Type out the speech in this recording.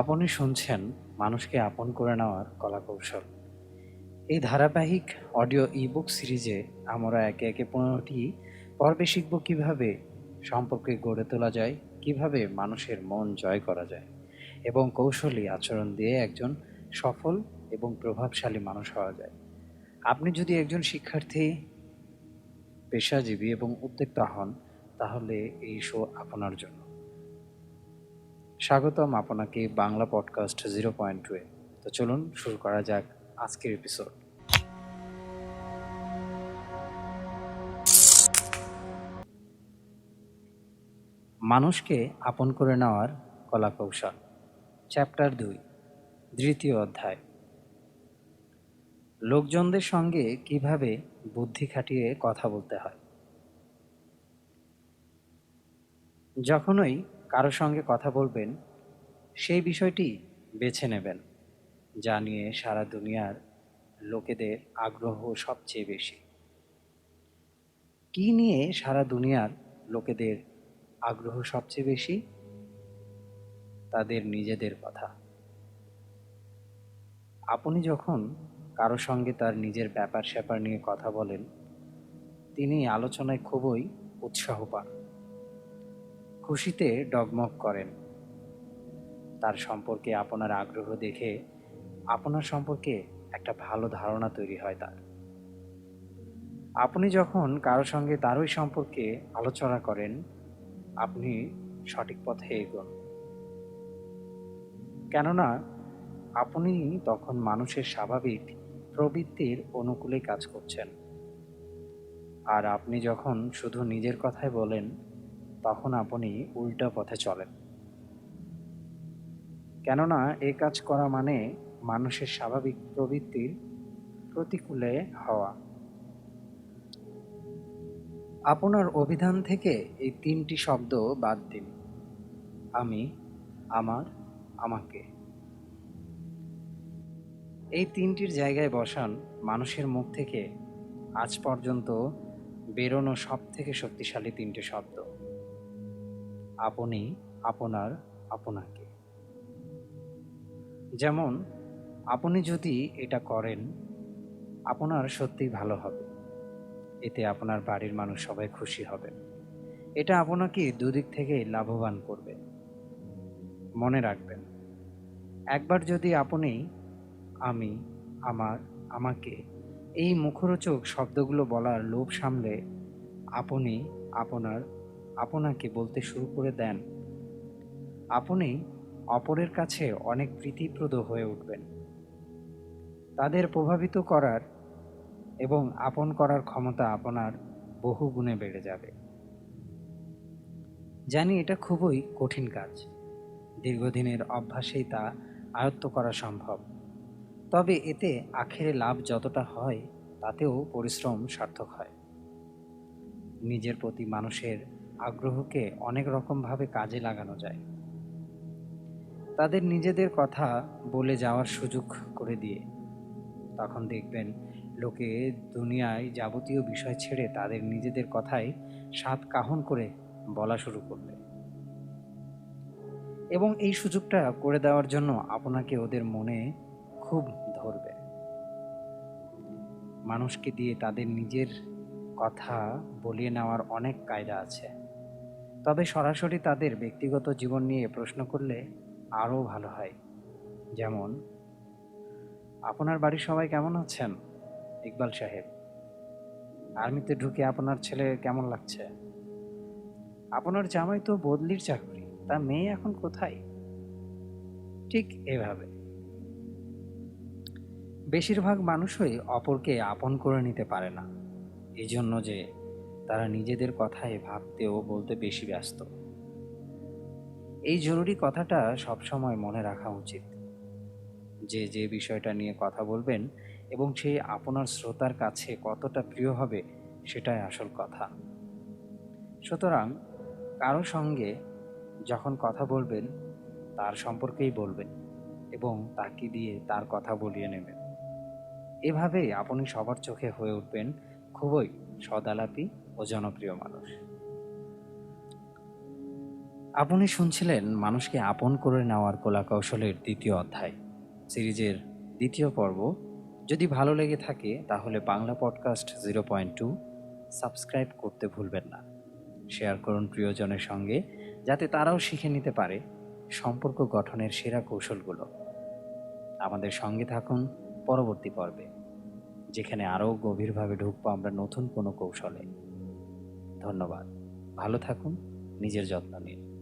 আপনি শুনছেন মানুষকে আপন করে নেওয়ার কলাকৌশল। এই ধারাবাহিক অডিও ইবুক সিরিজে আমরা একে একে পনেরোটি পর্বে শিখব কীভাবে সম্পর্কে গড়ে তোলা যায়, কীভাবে মানুষের মন জয় করা যায় এবং কৌশলী আচরণ দিয়ে একজন সফল এবং প্রভাবশালী মানুষ হওয়া যায়। আপনি যদি একজন শিক্ষার্থী, পেশাজীবী এবং উদ্যোক্তা হন, তাহলে এই শো আপনার জন্য। স্বাগতম আপনাকে Bangla podcast zero point two A. তো চলুন শুরু করা যাক আজকের এপিসোড মানুষকে আপন করে নেওয়ার কলাকৌশল। চ্যাপ্টার দুই, দ্বিতীয় অধ্যায়। লোকজনদের সঙ্গে কীভাবে বুদ্ধি খাটিয়ে কথা বলতে হয়? যখনই কারও সঙ্গে কথা বলবেন, সেই বিষয়টি বেছে নেবেন, যা নিয়ে সারা দুনিয়ার লোকেদের আগ্রহ সবচেয়ে বেশি। কি নিয়ে সারা দুনিয়ার লোকেদের আগ্রহ সবচেয়ে বেশি? তাদের নিজেদের কথা। আপনি যখন কারও সঙ্গে তার নিজের ব্যাপার স্যাপার নিয়ে কথা বলেন, তিনি আলোচনায় খুবই উৎসাহ পান খুশিতে ডগমগ করেন। তার সম্পর্কে আপনার আগ্রহ দেখে আপনার সম্পর্কে একটা ভালো ধারণা তৈরি হয় তার। আপনি যখন কারও সঙ্গে তারই সম্পর্কে আলোচনা করেন, আপনি সঠিক পথে এগোন। কেননা, আপনি তখন মানুষের স্বাভাবিক প্রবৃত্তির অনুকূলে কাজ করছেন। আর আপনি যখন শুধু নিজের কথাই বলেন তখন আপনি উল্টা পথে চলেন। কেননা এ কাজ করা মানে মানুষের স্বাভাবিক প্রবৃত্তির প্রতিকূলে হওয়া। আপনার অভিধান থেকে এই তিনটি শব্দ বাদ দিন। আমি, আমার, আমাকে। এই তিনটির জায়গায় বসান মানুষের মুখ থেকে আজ পর্যন্ত বেরোনো সব থেকে শক্তিশালী তিনটি শব্দ। আপনি, আপনার, আপনাকে। যেমন, আপনি যদি এটা করেন, আপনার সত্যিই ভালো হবে। এতে আপনার বাড়ির মানুষ সবাই খুশি হবে। এটা আপনাকে দুদিক থেকে লাভবান করবে। মনে রাখবেন, একবার যদি আপনি, আমি, আমার, আমাকে এই মুখরোচক শব্দগুলো বলার লোভ সামলে আপনি, আপনার আপনাকে বলতে শুরু করে দেন। আপনি অপরের কাছে অনেক প্রীতিপ্রদ হয়ে উঠবেন। তাদের প্রভাবিত করার এবং আপন করার ক্ষমতা আপনার বহু গুণে বেড়ে যাবে। জানি এটা খুবই কঠিন কাজ। দীর্ঘদিনের অভ্যাসেই তা আয়ত্ত করা সম্ভব। তবে এতে আখেরে লাভ যতটা হয়, তাতেও পরিশ্রম সার্থক হয়। নিজের প্রতি মানুষের আগ্রহকে অনেক রকমভাবে কাজে লাগানো যায়। তাদের নিজেদের কথা বলে যাওয়ার সুযোগ করে দিয়ে তখন দেখবেন লোকে দুনিয়ায় যাবতীয় বিষয় ছেড়ে তাদের নিজেদের কথাই সাত কাহন করে বলা শুরু করবে। এবং এই সুযোগটা করে দেওয়ার জন্য আপনাকে ওদের মনে খুব ধরবে। মানুষকে দিয়ে তাদের নিজের কথা বলিয়ে নেওয়ার অনেক কায়দা আছে। তবে সরাসরি তাদের ব্যক্তিগত জীবন নিয়ে প্রশ্ন করলে আরও ভালো হয়। যেমন, আপনার বাড়ির সবাই কেমন আছেন? ইকবাল সাহেব। আর্মিতে ঢুকে আপনার ছেলে কেমন লাগছে? আপনার জামাই তো বদলির চাকরি, তা মেয়ে এখন কোথায়? ঠিক এভাবে। বেশিরভাগ মানুষই অপরকে আপন করে নিতে পারে না এই জন্য যে তারা নিজেদের কথায় ভাবতে ও বলতে বেশি ব্যস্ত। এই জরুরি কথাটা সবসময় মনে রাখা উচিত। যে যে বিষয়টা নিয়ে কথা বলবেন এবং সে আপনার শ্রোতার কাছে কতটা প্রিয় হবে সেটাই আসল কথা। সুতরাং কারও সঙ্গে যখন কথা বলবেন, তার সম্পর্কেই বলবেন এবং তাকে দিয়ে তার কথা বলিয়ে নেবেন। এভাবেই আপনি সবার চোখে হয়ে উঠবেন। খুবই সদালাপি ও জনপ্রিয় মানুষ। আপনি শুনছিলেন মানুষকে আপন করে নেওয়ার কলা কৌশলের দ্বিতীয় অধ্যায়। সিরিজের দ্বিতীয় পর্ব। যদি ভালো লেগে থাকে, তাহলে Bangla podcast zero point two subscribe করতে ভুলবেন না। শেয়ার করুন প্রিয়জনের সঙ্গে, যাতে তারাও শিখে নিতে পারে সম্পর্ক গঠনের সেরা কৌশলগুলো। আমাদের সঙ্গে থাকুন পরবর্তী পর্বে, যেখানে আরও গভীরভাবে ঢুকবো আমরা নতুন কোনো কৌশলে। ধন্যবাদ। ভালো থাকুন নিজের যত্ন নিন।